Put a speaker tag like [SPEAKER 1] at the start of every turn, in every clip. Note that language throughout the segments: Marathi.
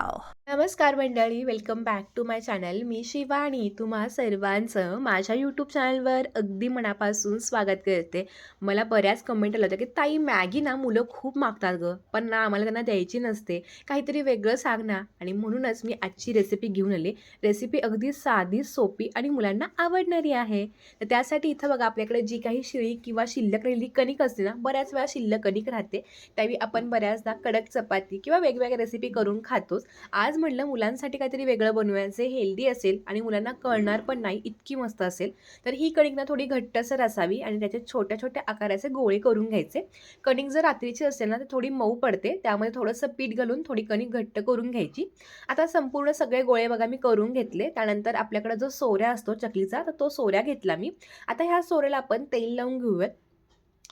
[SPEAKER 1] wow. नमस्कार मंडळी welcome back to my channel मी शिवानी तुम्हा सर्वांचं माझ्या यूट्यूब चॅनलवर अगदी मनापासून स्वागत करते. मला बऱ्याच कमेंट आलं होतं की ताई मॅगी ना मुलं खूप मागतात गं पण ना आम्हाला त्यांना द्यायची नसते. काहीतरी वेगळं सांग ना. आणि म्हणूनच मी आजची रेसिपी घेऊन आली. रेसिपी अगदी साधी सोपी आणि मुलांना आवडणारी आहे. तर त्यासाठी इथं बघा आपल्याकडे जी काही शिळी किंवा शिल्लक राहिली कणिक असते ना बऱ्याच वेळा शिल्लक कणिक राहते. त्यावेळी आपण बऱ्याचदा कडक चपाती किंवा वेगवेगळ्या रेसिपी करून खातोच. आज म्हटलं मुलांसाठी काहीतरी वेगळं बनवायचं हेल्दी असेल आणि मुलांना कळणार पण नाही इतकी मस्त असेल. तर ही कणिक ना थोडी घट्टसर असावी आणि त्याचे छोट्या छोट्या आकाराचे गोळे करून घ्यायचे. कणिक जर रात्रीची असेल ना तर थोडी मऊ पडते. त्यामध्ये थोडंसं पीठ घालून थोडी कणिक घट्ट करून घ्यायची. आता संपूर्ण सगळे गोळे बघा मी करून घेतले. त्यानंतर आपल्याकडे जो सोऱ्या असतो चकलीचा तर तो सोऱ्या घेतला मी. आता ह्या सोऱ्याला आपण तेल लावून घेऊयात.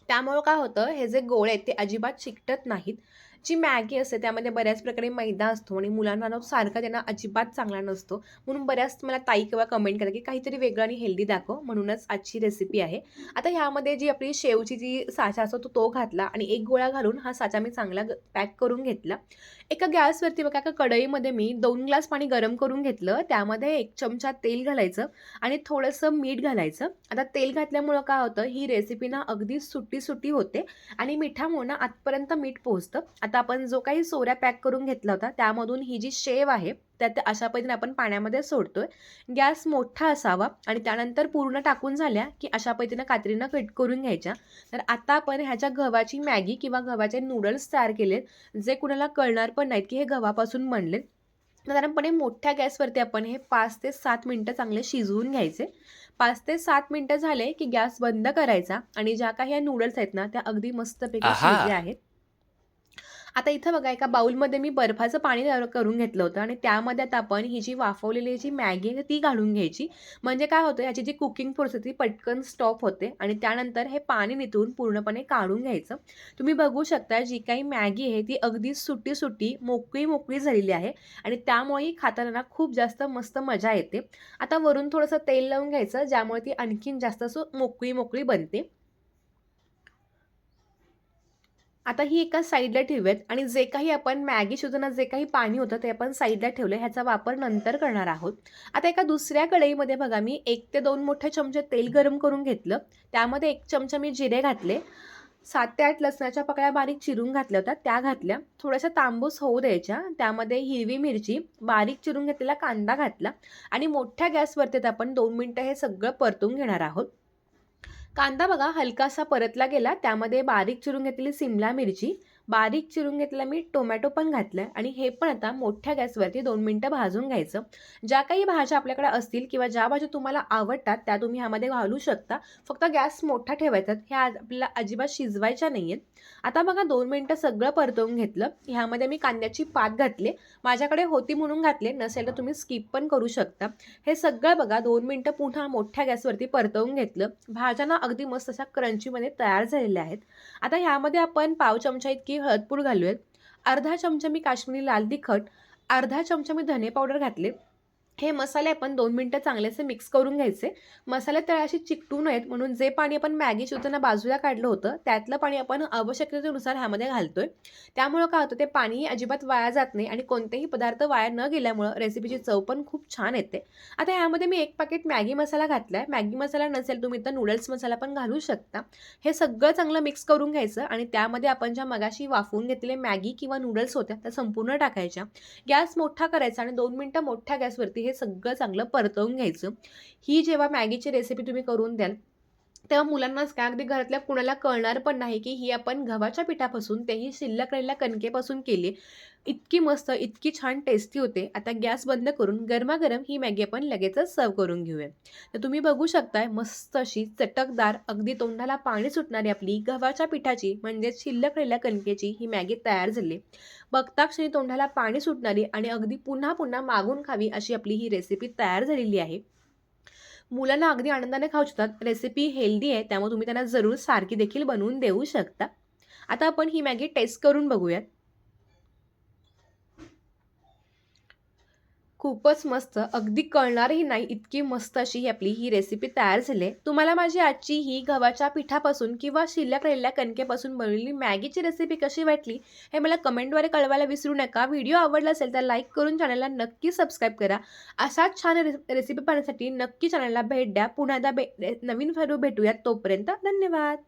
[SPEAKER 1] त्यामुळं काय होतं हे जे गोळे आहेत ते अजिबात चिकटत नाहीत. जी मॅगी असते त्यामध्ये बऱ्याच प्रकारे मैदा असतो आणि मुलांना ना सारखा त्यांना अजिबात चांगला नसतो. म्हणून बऱ्याच मला ताई किंवा कमेंट करतात की काहीतरी वेगळं आणि हेल्दी दाखव म्हणूनच आजची रेसिपी आहे. आता ह्यामध्ये जी आपली शेवची जी साचा असतो तो तो घातला आणि एक गोळा घालून हा साचा मी चांगला पॅक करून घेतला. एका गॅसवरती बघा एका कढईमध्ये मी दोन ग्लास पाणी गरम करून घेतलं. त्यामध्ये एक चमचा तेल घालायचं आणि थोडंसं मीठ घालायचं. आता तेल घातल्यामुळं काय होतं ही रेसिपी ना अगदी सुट्टी सुट्टी होते आणि मिठामुळं ना आतपर्यंत मीठ पोहोचतं. आता आपण जो काही सोऱ्या पॅक करून घेतला होता त्यामधून ही जी शेव आहे त्यात अशा पद्धतीने आपण पाण्यामध्ये सोडतोय. गॅस मोठा असावा आणि त्यानंतर पूर्ण टाकून झाल्या की अशा पद्धतीनं कात्रीनं कट करून घ्यायच्या. तर आता आपण ह्याच्या गव्हाची मॅगी किंवा गव्हाचे नूडल्स तयार केलेत जे कुणाला कळणार पण नाहीत की हे गव्हापासून बनलेत. साधारणपणे मोठ्या गॅसवरती आपण हे पाच ते सात मिनटं चांगले शिजवून घ्यायचे. पाच ते सात मिनटं झाले की गॅस बंद करायचा आणि ज्या काही या नूडल्स आहेत ना त्या अगदी मस्तपैकी शिजले आहेत. आता इथं बघा एका बाउलमध्ये मी बर्फाचं पाणी करून घेतलं होतं आणि त्यामध्ये आता आपण ही जी वाफवलेली जी मॅगी आहे ती घालून घ्यायची. म्हणजे काय होतं याची जी कुकिंग प्रोसेस ती पटकन स्टॉप होते आणि त्यानंतर हे पाणी निथून पूर्णपणे काढून घ्यायचं. तुम्ही बघू शकता जी काही मॅगी आहे ती अगदी सुटी सुटी मोकळी मोकळी झालेली आहे आणि त्यामुळेही खाताना खूप जास्त मस्त मजा येते. आता वरून थोडंसं तेल लावून घ्यायचं ज्यामुळे ती आणखीन जास्त असं मोकळी मोकळी बनते. आता ही एका साईडला ठेवूयात आणि जे काही आपण मॅगी शिजवताना जे काही पाणी होतं ते आपण साईडला ठेवलं ह्याचा वापर नंतर करणार आहोत. आता एका दुसऱ्या कढईमध्ये बघा मी एक ते दोन मोठे चमचे तेल गरम करून घेतलं. त्यामध्ये एक चमचा मी जिरे घातले. सात ते आठ लसणाच्या पकड्या बारीक चिरून घातल्या होत्या त्या घातल्या. थोड्याशा तांबूस होऊ द्यायच्या. त्यामध्ये हिरवी मिरची बारीक चिरून घेतलेला कांदा घातला. आणि मोठ्या गॅसवरती आपण दोन मिनटं हे सगळं परतून घेणार आहोत. कांदा बघा हलकासा परतला गेला त्यामध्ये बारीक चिरून घेतलेली सिमला मिरची. बारीक चिरून घेतलं मी टोमॅटो पण घातलं आहे आणि हे पण आता मोठ्या गॅसवरती दोन मिनटं भाजून घ्यायचं. ज्या काही भाज्या आपल्याकडे असतील किंवा ज्या भाज्या तुम्हाला आवडतात त्या तुम्ही ह्यामध्ये घालू शकता. फक्त गॅस मोठा ठेवायचा ह्या आपल्याला अजिबात शिजवायच्या नाही आहेत आता बघा दोन मिनटं सगळं परतवून घेतलं. ह्यामध्ये मी कांद्याची पात घातले. माझ्याकडे होती म्हणून घातले. नसेल तर तुम्ही स्किप पण करू शकता. हे सगळं बघा दोन मिनटं पुन्हा मोठ्या गॅसवरती परतवून घेतलं. भाज्यांना अगदी मस्त अशा क्रंचीमध्ये तयार झालेल्या आहेत. आता ह्यामध्ये आपण पाव चमचा इतकी हळदपूड घालूयात. अर्धा चमचा मी काश्मीरी लाल तिखट अर्धा चमचा मी धने पावडर घातले. हे मसाले आपण दोन मिनटं चांगलेसे मिक्स करून घ्यायचे. मसाले तळाशी चिकटू नयेत म्हणून जे पाणी आपण मॅगी शिवताना बाजूला काढलं होतं त्यातलं पाणी आपण आवश्यकतेनुसार ह्यामध्ये घालतोय. त्यामुळं काय होतं ते पाणीही अजिबात वाया जात नाही आणि कोणतेही पदार्थ वाया न गेल्यामुळं रेसिपीची चव पण खूप छान येते. आता ह्यामध्ये मी एक पॅकेट मॅगी मसाला घातला आहे मॅगी मसाला नसेल तुम्ही तर नूडल्स मसाला पण घालू शकता. हे सगळं चांगलं मिक्स करून घ्यायचं आणि त्यामध्ये आपण ज्या मगाशी वाफवून घेतलेले मॅगी किंवा नूडल्स होत्या त्या संपूर्ण टाकायच्या. गॅस मोठा करायचा आणि दोन मिनटं मोठ्या गॅसवरती हे सगळं चांगलं परतवून घ्यायचं. ही जेव्हा मॅगीची रेसिपी तुम्ही करून द्याल तेव्हा मुलांनाच काय अगदी घरातल्या कुणाला कळणार पण नाही की ही आपण गव्हाच्या पिठापासून तेही शिल्लक राहिलेल्या कणकेपासून केली. इतकी मस्त इतकी छान टेस्टी होते. आता गॅस बंद करून गरमागरम ही मॅगी आपण लगेचच सर्व करून घेऊया. तर तुम्ही बघू शकताय मस्त अशी चटकदार अगदी तोंडाला पाणी सुटणारी आपली गव्हाच्या पिठाची म्हणजेच शिल्लक राहिलेल्या कणकेची ही मॅगी तयार झाली. बघता क्षणी तोंडाला पाणी सुटणारी आणि अगदी पुन्हा पुन्हा मागून खावी अशी आपली ही रेसिपी तयार झालेली आहे. मुलांना अगदी आनंदाने खाऊ शकतात. रेसिपी हेल्दी आहे त्यामुळे तुम्ही त्यांना जरूर सारखी देखील बनवून देऊ शकता. आता आपण ही मॅगी टेस्ट करून बघूयात. खूपच मस्त. अगदी कळणारही नाही इतकी मस्त अशी ही आपली ही रेसिपी तयार झाली तुम्हाला माझी आजची ही गव्हाच्या पिठापासून किंवा शिल्लक राहिलेल्या कणकेपासून बनवलेली मॅगीची रेसिपी कशी वाटली हे मला कमेंटद्वारे कळवायला विसरू नका. व्हिडिओ आवडला असेल तर लाईक करून चॅनलला नक्की सबस्क्राईब करा. अशाच छान रेसिपी पाहण्यासाठी नक्की चॅनलला भेट द्या. पुन्हा एकदा भे नवीन व्हिडिओ भेटूयात तोपर्यंत धन्यवाद.